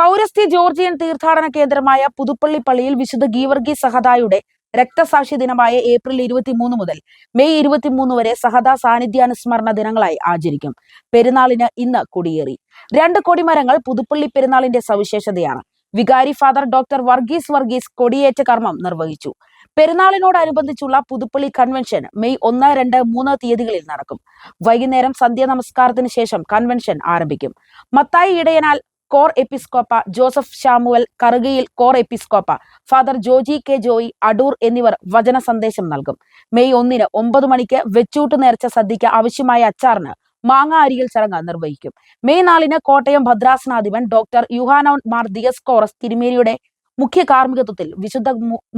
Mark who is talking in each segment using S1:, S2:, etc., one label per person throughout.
S1: പൗരസ്ത്യ ജോർജിയൻ തീർത്ഥാടന കേന്ദ്രമായ പുതുപ്പള്ളി പള്ളിയിൽ വിശുദ്ധ ഗീവർഗി സഹദായുടെ രക്തസാക്ഷി ദിനമായ ഏപ്രിൽ ഇരുപത്തിമൂന്ന് മുതൽ മെയ് ഇരുപത്തിമൂന്ന് വരെ സഹദ സാന്നിധ്യാനുസ്മരണ ദിനങ്ങളായി ആചരിക്കും. പെരുന്നാളിന് ഇന്ന് കൊടിയേറി. രണ്ട് കൊടിമരങ്ങൾ പുതുപ്പള്ളി പെരുന്നാളിന്റെ സവിശേഷതയാണ്. വികാരി ഫാദർ ഡോക്ടർ വർഗീസ് വർഗീസ് കൊടിയേറ്റ കർമ്മം നിർവഹിച്ചു. പെരുന്നാളിനോടനുബന്ധിച്ചുള്ള പുതുപ്പള്ളി കൺവെൻഷൻ മെയ് ഒന്ന് രണ്ട് മൂന്ന് തീയതികളിൽ നടക്കും. വൈകുന്നേരം സന്ധ്യ നമസ്കാരത്തിന് ശേഷം കൺവെൻഷൻ ആരംഭിക്കും. മത്തായി ഇടയനാൽ കോർ എപ്പിസ്കോപ്പ ജോസഫ് ഷാമുവൽ കറുകയിൽ കോർ എപ്പിസ്കോപ്പ ഫാദർ ജോജി കെ ജോയി അടൂർ എന്നിവർ വചന സന്ദേശം നൽകും. മെയ് ഒന്നിന് ഒമ്പത് മണിക്ക് വെച്ചൂട്ട് നേർച്ച സദ്യയ്ക്ക് ആവശ്യമായ അച്ചാറിന് മാങ്ങ ചടങ്ങ് നിർവഹിക്കും. മെയ് നാലിന് കോട്ടയം ഭദ്രാസനാധിപൻ ഡോക്ടർ യുഹാനോൺ മാർ ദിയസ് കോറസ് തിരുമേനിയുടെ മുഖ്യ കാർമ്മികത്വത്തിൽ വിശുദ്ധ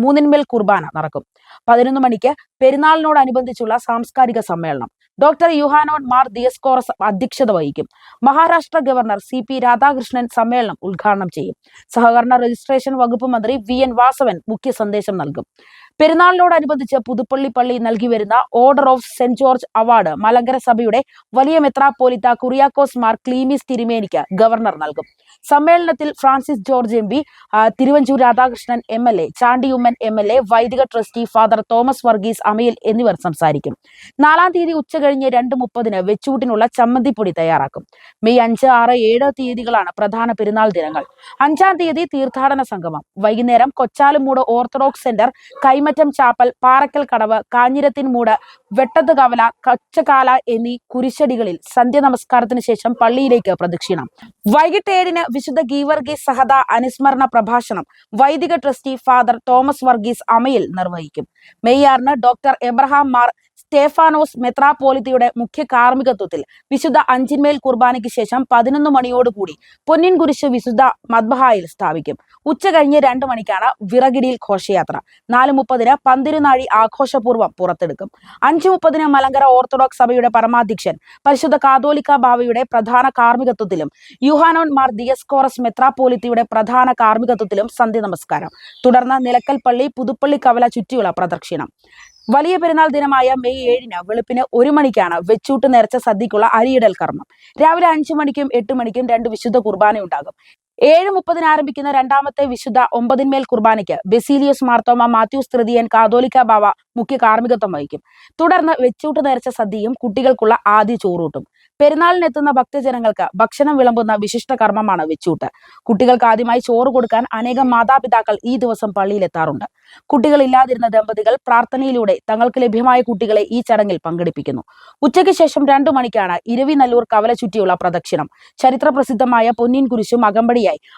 S1: മൂന്നിന്മേൽ കുർബാന നടക്കും. പതിനൊന്ന് മണിക്ക് പെരുന്നാളിനോടനുബന്ധിച്ചുള്ള സാംസ്കാരിക സമ്മേളനം. ഡോക്ടർ യുഹാനോൺ മാർ ദിയസ്കോറസ് അധ്യക്ഷത വഹിക്കും. Maharashtra governor C P Radhakrishnan സമ്മേളനം ഉദ്ഘാടനം ചെയ്യും. സഹകരണ രജിസ്ട്രേഷൻ വകുപ്പ് മന്ത്രി വി എൻ വാസവൻ മുഖ്യ സന്ദേശം നൽകും. പെരുന്നാളിനോടനുബന്ധിച്ച് പുതുപ്പള്ളി പള്ളി നൽകി വരുന്ന order of saint George award Malankara സഭയുടെ വലിയ മെത്രാപ്പോലിത്ത കുറിയാക്കോസ് മാർ ക്ലീമിസ് തിരുമേനിക്ക് ഗവർണർ നൽകും. സമ്മേളനത്തിൽ Francis George M P Thiruvanchoor Radhakrishnan M L A Chandy Oommen M L A വൈദിക ട്രസ്റ്റി ഫാദർ തോമസ് വർഗീസ് അമയിൽ എന്നിവർ സംസാരിക്കും. നാലാം തീയതി ഉച്ച ഉച്ചകഴിഞ്ഞ് രണ്ട് മുപ്പതിന് വെച്ചൂട്ടിനുള്ള ചമ്മന്തിപ്പൊടി തയ്യാറാക്കും. മെയ് അഞ്ച് ആറ് ഏഴ് തീയതികളാണ് പ്രധാന പെരുന്നാൾ ദിനങ്ങൾ. അഞ്ചാം തീയതി തീർത്ഥാടന സംഗമം. വൈകുന്നേരം Kochalummoodu orthodox centre Kaimattam chapel Parackal Kadavu Kanjirathinmoodu Vettathu Kavala Kachakala എന്നീ കുരിശടികളിൽ സന്ധ്യ നമസ്കാരത്തിന് ശേഷം പള്ളിയിലേക്ക് പ്രദക്ഷിണം. വൈകിട്ട് ഏഴിന് വിശുദ്ധ ഗീവർഗീസ് സഹദ അനുസ്മരണ പ്രഭാഷണം വൈദിക ട്രസ്റ്റി ഫാദർ തോമസ് വർഗീസ് അമയിൽ നിർവഹിക്കും. മെയ് ഡോക്ടർ എബ്രഹാം മാർ സ്റ്റേഫാനോസ് മെത്രാപോലിത്തയുടെ മുഖ്യ കാർമ്മികത്വത്തിൽ വിശുദ്ധ അഞ്ചിന്മേൽ കുർബാനയ്ക്ക് ശേഷം പതിനൊന്ന് മണിയോടുകൂടി പൊന്നിൻ കുരിശ് വിശുദ്ധ മദ്ബഹായിൽ സ്ഥാപിക്കും. ഉച്ച കഴിഞ്ഞ് രണ്ടു മണിക്കാണ് വിറകിടിയിൽ ഘോഷയാത്ര. നാല് മുപ്പതിന് പന്തിരുനാഴി ആഘോഷപൂർവം പുറത്തെടുക്കും. അഞ്ചു മുപ്പതിന് മലങ്കര ഓർത്തഡോക്സ് സഭയുടെ പരമാധ്യക്ഷൻ പരിശുദ്ധ കാതോലിക്ക ബാവയുടെ പ്രധാന കാർമ്മികത്വത്തിലും യുഹാനോൻ മാർ ദിയസ്കോറസ് മെത്രാപോലിത്തയുടെ പ്രധാന കാർമ്മികത്വത്തിലും സന്ധ്യ നമസ്കാരം. തുടർന്ന് നിലക്കൽപ്പള്ളി പുതുപ്പള്ളി കവല ചുറ്റിയുള്ള പ്രദക്ഷിണം. വലിയ പെരുന്നാൾ ദിനമായ മെയ് ഏഴിന് വെളുപ്പിന് ഒരു മണിക്കാണ് വെച്ചൂട്ട് നേർച്ച സദ്യക്കുള്ള അരിയിടൽ കർമ്മം. രാവിലെ അഞ്ചു മണിക്കും എട്ട് മണിക്കും രണ്ട് വിശുദ്ധ കുർബാന ഉണ്ടാകും ഏഴ് മുപ്പതിന് ആരംഭിക്കുന്ന രണ്ടാമത്തെ വിശുദ്ധ ഒമ്പതിന്മേൽ കുർബാനയ്ക്ക് ബെസീലിയസ് മാർത്തോമ മാത്യൂസ് തൃതീയൻ കാതോലിക്ക ബാവ മുഖ്യ കാർമ്മികത്വം വഹിക്കും. തുടർന്ന് വെച്ചൂട്ട് നേർച്ച സദ്യയും കുട്ടികൾക്കുള്ള ആദ്യ ചോറൂട്ടും. പെരുന്നാളിനെത്തുന്ന ഭക്തജനങ്ങൾക്ക് ഭക്ഷണം വിളമ്പുന്ന വിശിഷ്ട കർമ്മമാണ് വെച്ചൂട്ട്. കുട്ടികൾക്ക് ആദ്യമായി ചോറ് കൊടുക്കാൻ അനേകം മാതാപിതാക്കൾ ഈ ദിവസം പള്ളിയിലെത്താറുണ്ട്. കുട്ടികളില്ലാതിരുന്ന ദമ്പതികൾ പ്രാർത്ഥനയിലൂടെ തങ്ങൾക്ക് ലഭ്യമായ കുട്ടികളെ ഈ ചടങ്ങിൽ പങ്കെടുപ്പിക്കുന്നു. ഉച്ചയ്ക്ക് ശേഷം രണ്ടു മണിക്കാണ് ഇരവിനല്ലൂർ കവല ചുറ്റിയുള്ള പ്രദക്ഷിണം. ചരിത്ര പ്രസിദ്ധമായ പൊന്നിൻ കുരിശും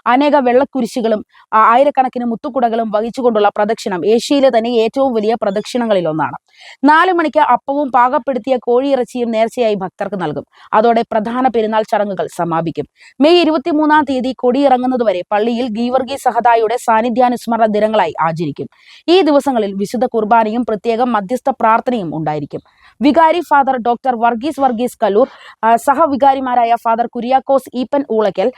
S1: അനേക വെള്ളക്കുരിശുകളും ആയിരക്കണക്കിന് മുത്തുകുടകളും വഹിച്ചുകൊണ്ടുള്ള പ്രദക്ഷിണം ഏഷ്യയിലെ തന്നെ ഏറ്റവും വലിയ പ്രദക്ഷിണങ്ങളിൽ ഒന്നാണ് നാലു മണിക്ക് അപ്പവും പാകപ്പെടുത്തിയ കോഴിയിറച്ചിയും നേർച്ചയായി ഭക്തർക്ക് നൽകും. അതോടെ പ്രധാന പെരുന്നാൾ ചടങ്ങുകൾ സമാപിക്കും. മെയ് ഇരുപത്തിമൂന്നാം തീയതി കൊടിയിറങ്ങുന്നതുവരെ പള്ളിയിൽ ഗീവർഗി സഹദായുടെ സാന്നിധ്യാനുസ്മരണ ദിനങ്ങളായി ആചരിക്കും. ഈ ദിവസങ്ങളിൽ വിശുദ്ധ കുർബാനയും പ്രത്യേകം മധ്യസ്ഥ പ്രാർത്ഥനയും ഉണ്ടായിരിക്കും. വികാരി father doctor Varghese Varghese Kaloor സഹവികാരിമാരായ father Kuriakose Eapen Oolakkal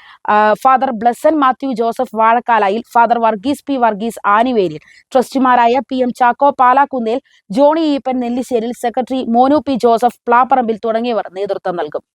S1: father Blessan Mathew Joseph Vazhakkalayil father Varghese P Varghese Anivelil. ട്രസ്റ്റിമാരായ P M Chacko Palakkunnel Johnny Eapen Nellisseril secretary Monu P Joseph Plapparambil തുടങ്ങിയവർ നേതൃത്വം നൽകും.